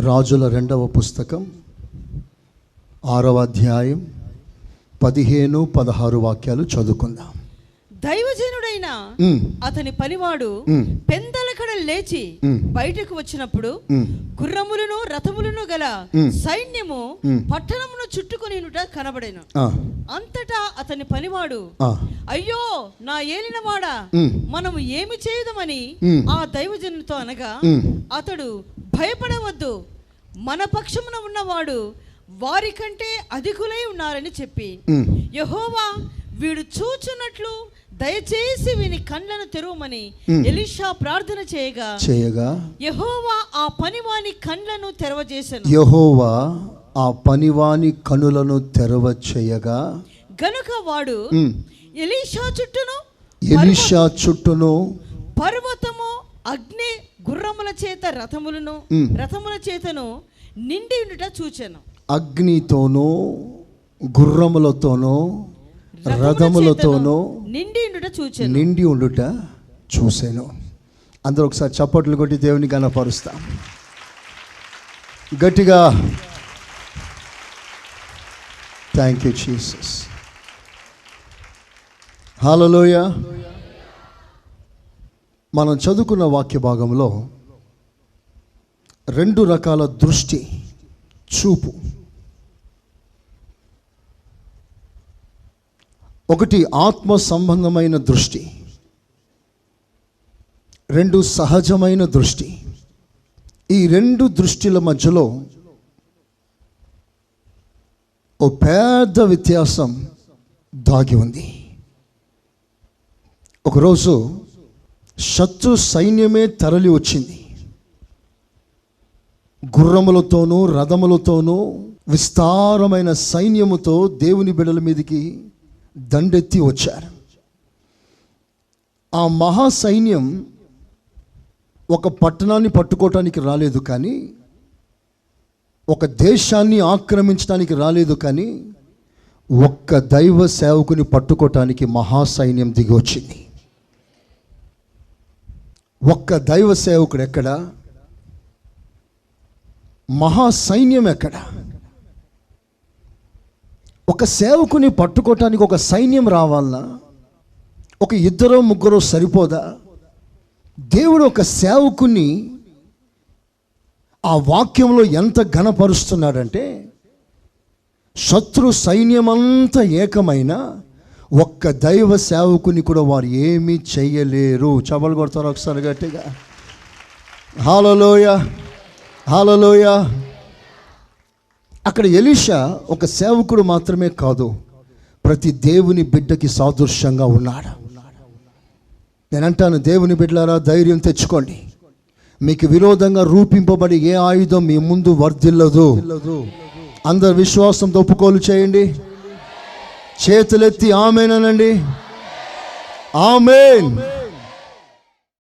రాజుల రెండవ పుస్తకం ఆరవ అధ్యాయం పదిహేను పదహారు వాక్యాలు చదువుకుందాం. దైవజనుడైన అతని పనివాడు పెందలకడ లేచి. బయటకు వచ్చినప్పుడు గుర్రములను రథములను గల. సైన్యము. పట్టణమును చుట్టుకొనినుట కనబడెను. అంతటా అతని పనివాడు అయ్యో నా ఏలినవాడా మనము ఏమి చేయుదమని. ఆ దైవజనునితో అనగా అతడు భయపడవద్దు. మన పక్షమున ఉన్నవాడు వారికంటే అధికులై ఉన్నారని చెప్పి. యహోవా వీడు చూచున్నట్లు దయచేసి వీని కండ్లను తెరవమని. ఎలీషా ప్రార్థన చేయగా చేయగా యహోవా ఆ పనివాని కండ్లను తెరవజేసెను. యహోవా ఆ పనివాని కనులను తెరవ చేయగా గనుక వాడు ఎలీషా చుట్టూను ఎలీషా చుట్టూను పర్వతము అగ్ని గుర్రముల చేత రథములను. రథముల చేతను నిండి ఉండుట చూచెను. అగ్నితోనూ గుర్రములతోనూ రథముల రథములతోనూ నిండి ఉండుట చూచెను. నిండి ఉండుట చూశాను అందరూ ఒకసారి చప్పట్లు కొట్టి దేవుని గనపరుస్తాం గట్టిగా థ్యాంక్ యూ జీసస్ హలోయ మనం చదువుకున్న వాక్య భాగంలో రెండు రకాల దృష్టి చూపు. ఒకటి ఆత్మ సంబంధమైన దృష్టి. రెండు సహజమైన దృష్టి. ఈ రెండు దృష్టిల మధ్యలో ఓ పెద్ద వ్యత్యాసం దాగి ఉంది. ఒకరోజు శత్రు సైన్యమే తరలి వచ్చింది. గుర్రములతోనూ రథములతోనూ విస్తారమైన సైన్యముతో దేవుని బిడల మీదకి దండెత్తి వచ్చారు. ఆ మహా సైన్యం ఒక పట్టణాన్ని పట్టుకోవటానికి రాలేదు కానీ ఒక దేశాన్ని ఆక్రమించడానికి రాలేదు కానీ ఒక్క దైవ సేవకుని పట్టుకోవటానికి మహా సైన్యం దిగి వచ్చింది. ఒక్క దైవ సేవకుడు ఎక్కడ? మహా సైన్యం ఎక్కడ? ఒక సేవకుని పట్టుకోవటానికి ఒక సైన్యం రావాలన్నా ఒక ఇద్దరో ముగ్గురో సరిపోదా? దేవుడు ఒక సేవకుని ఆ వాక్యంలో ఎంత ఘనపరుస్తున్నాడంటే శత్రు సైన్యమంతా ఏకమైన ఒక్క దైవ సేవకుని కూడా వారు ఏమీ చెయ్యలేరు చపలు కొడతారు ఒకసారి గట్టిగా. హాలలోయ హాలలోయ. అక్కడ ఎలీషా ఒక సేవకుడు మాత్రమే కాదు ప్రతి దేవుని బిడ్డకి సాదృశ్యంగా ఉన్నాడు. నేనంటాను దేవుని బిడ్డలారా ధైర్యం తెచ్చుకోండి. మీకు విరోధంగా రూపింపబడి ఏ ఆయుధం మీ ముందు వర్ధిల్లదు. అందరు విశ్వాసంతో ఒప్పుకోలు చేయండి. చేతులెత్తి ఆమెనండి ఆమెన్.